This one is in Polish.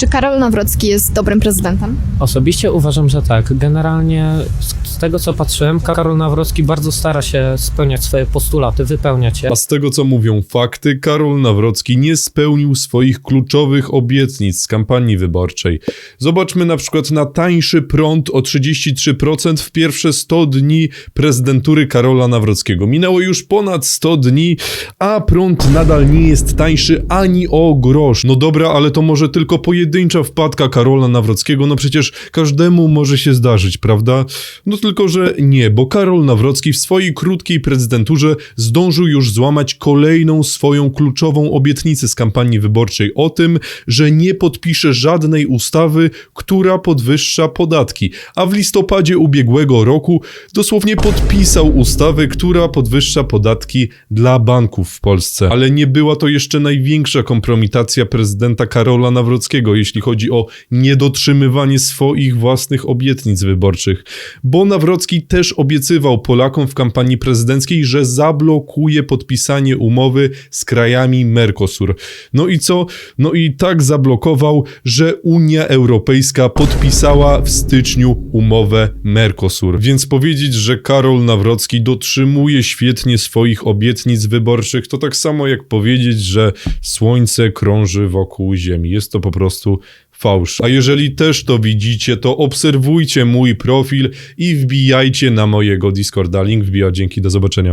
Czy Karol Nawrocki jest dobrym prezydentem? Osobiście uważam, że tak. Generalnie z, z tego co patrzyłem, Karol Nawrocki bardzo stara się spełniać swoje postulaty, wypełniać je. A z tego co mówią fakty, Karol Nawrocki nie spełnił swoich kluczowych obietnic z kampanii wyborczej. Zobaczmy na przykład na tańszy prąd o 33% w pierwsze 100 dni prezydentury Karola Nawrockiego. Minęło już ponad 100 dni, a prąd nadal nie jest tańszy ani o grosz. No dobra, ale to może tylko pojedyncza wpadka Karola Nawrockiego, no przecież każdemu może się zdarzyć, prawda? No tylko, że nie, bo Karol Nawrocki w swojej krótkiej prezydenturze zdążył już złamać kolejną swoją kluczową obietnicę z kampanii wyborczej o tym, że nie podpisze żadnej ustawy, która podwyższa podatki. A w listopadzie ubiegłego roku dosłownie podpisał ustawę, która podwyższa podatki dla banków w Polsce. Ale nie była to jeszcze największa kompromitacja prezydenta Karola Nawrockiego, jeśli chodzi o niedotrzymywanie swoich własnych obietnic wyborczych. Bo Nawrocki też obiecywał Polakom w kampanii prezydenckiej, że zablokuje podpisanie umowy z krajami Mercosur. No i co? No i tak zablokował, że Unia Europejska podpisała w styczniu umowę Mercosur. Więc powiedzieć, że Karol Nawrocki dotrzymuje świetnie swoich obietnic wyborczych, to tak samo jak powiedzieć, że słońce krąży wokół Ziemi. Jest to po prostu fałsz. A jeżeli też to widzicie, to obserwujcie mój profil i wbijajcie na mojego Discorda. Link wbija. Dzięki, do zobaczenia.